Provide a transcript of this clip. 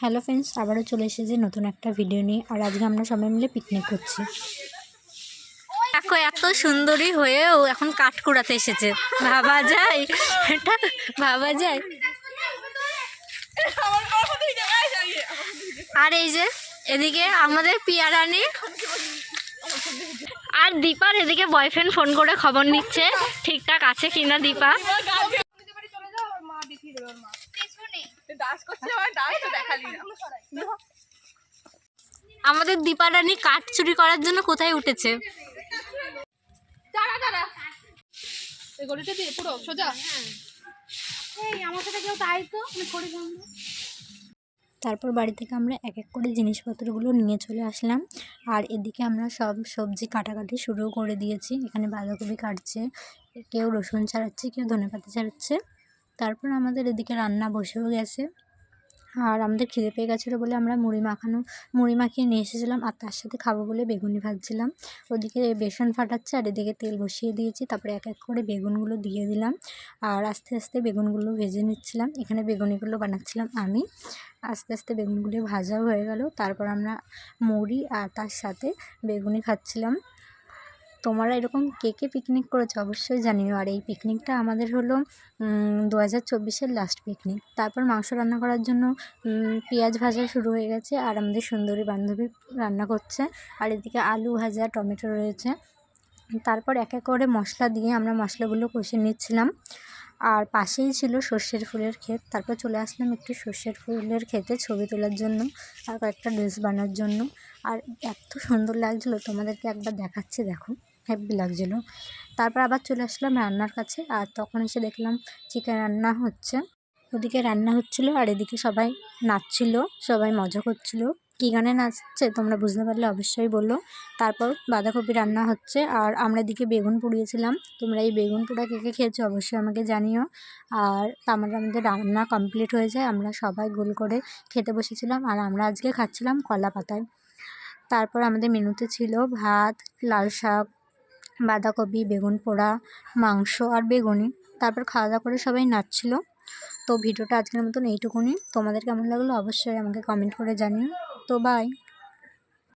Hello friends, আবারও চলে এসেছি নতুন একটা ভিডিও নিয়ে, আর আজকে আমরা সবাই মিলে পিকনিক করছি। দেখো এত সুন্দরী হয়েও এখন কাঠ কুড়াতে এসেছে। ভাবা যায়? এটা ভাবা যায়? আর এই যে, এদিকে আমাদের পিয়ারানি আর দীপার এদিকে বয়ফ্রেন্ড ফোন করে খবর নিচ্ছে, ঠিকঠাক আছে কিনা দীপা? আমাদের দীপা রানী কাঠ চুরি করার জন্য কোথায় উঠেছে? দাঁড়া দাঁড়া। এই গলিটা দিয়ে পুরো সোজা। এই আমার সাথে কেউ তাই তো? আমি করে তারপর বাড়ি থেকে আমরা এক এক করে জিনিসপত্রগুলো নিয়ে চলে আসলাম। আর এদিকে আমরা সব সবজি কাটাকাটি শুরু করে দিয়েছি। এখানে বাঁধাকপি কাটছে কেউ রসুন ছাড়াচ্ছে কেউ ধনেপাতা ছাড়াচ্ছে। তারপর আমাদের এদিকে রান্না বসেও গেছে। আর আমাদের খিদে পেয়ে গেছিল বলে আমরা মুড়ি মাখানো, মুড়ি মাখিয়ে নিয়ে এসেছিলাম আর তার সাথে খাব বলে বেগুনি ভাজছিলাম। ওদিকে বেসন ফাটাচ্ছে আর এদিকে তেল বসিয়ে দিয়েছি, তারপরে এক এক করে বেগুনগুলো দিয়ে দিলাম। আর আস্তে আস্তে বেগুনগুলো ভেজে নিচ্ছিলাম। এখানে বেগুনিগুলো বানাচ্ছিলাম আমি। আস্তে আস্তে বেগুনগুলি ভাজাও হয়ে গেল। তারপর আমরা মুড়ি আর তার সাথে বেগুনি খাচ্ছিলাম। তোমরা এরকম কে কে পিকনিক করেছ? অবশ্যই জানিও। আর এই পিকনিকটা আমাদের হলো দু হাজার চব্বিশের লাস্ট পিকনিক তারপর মাংস রান্না করার জন্য পেঁয়াজ ভাজা শুরু হয়ে গেছে আর আমাদের সুন্দরী বান্ধবী রান্না করছে। আর এদিকে আলু ভাজা, টমেটো রয়েছে। তারপর এক এক করে মশলা দিয়ে আমরা মশলাগুলো কষে নিচ্ছিলাম। আর পাশেই ছিল সর্ষের ফুলের ক্ষেত। তারপর চলে আসলাম একটু সর্ষের ফুলের ক্ষেতে ছবি তোলার জন্য আর কয়েকটা ড্রেস বানার জন্য। আর এত সুন্দর লাগছিল, তোমাদেরকে একবার দেখাচ্ছি, দেখো। হ্যাপি লাগছিল। তারপর আবার চলে আসলাম রান্নার কাছে আর তখন এসে দেখলাম চিকেন রান্না হচ্ছে। ওদিকে রান্না হচ্ছিল আর এদিকে সবাই নাচছিল, সবাই মজা করছিল। কী গানে নাচছে তোমরা বুঝতে পারলে অবশ্যই বলল তারপর বাঁধাকপি রান্না হচ্ছে আর আমরা এদিকে বেগুন পুড়িয়েছিলাম। তোমরা এই বেগুন পোড়া কে কে খেয়েছো অবশ্যই আমাকে জানিও। আর আমার আমাদের রান্না কমপ্লিট হয়ে যায়, আমরা সবাই গোল করে খেতে বসেছিলাম আর আমরা আজকে খাচ্ছিলাম কলা পাতায় তারপর আমাদের মেনুতে ছিল ভাত, লাল শাক বাঁধাকপি, বেগুন পোড়া, মাংস আর বেগুনি। তারপর খাওয়া দাওয়া করে সবাই নাচছিল। তো ভিডিওটা আজকের মতন এইটুকুনি। তোমাদের কেমন লাগল অবশ্যই আমাকে কমেন্ট করে জানিও। তো বাই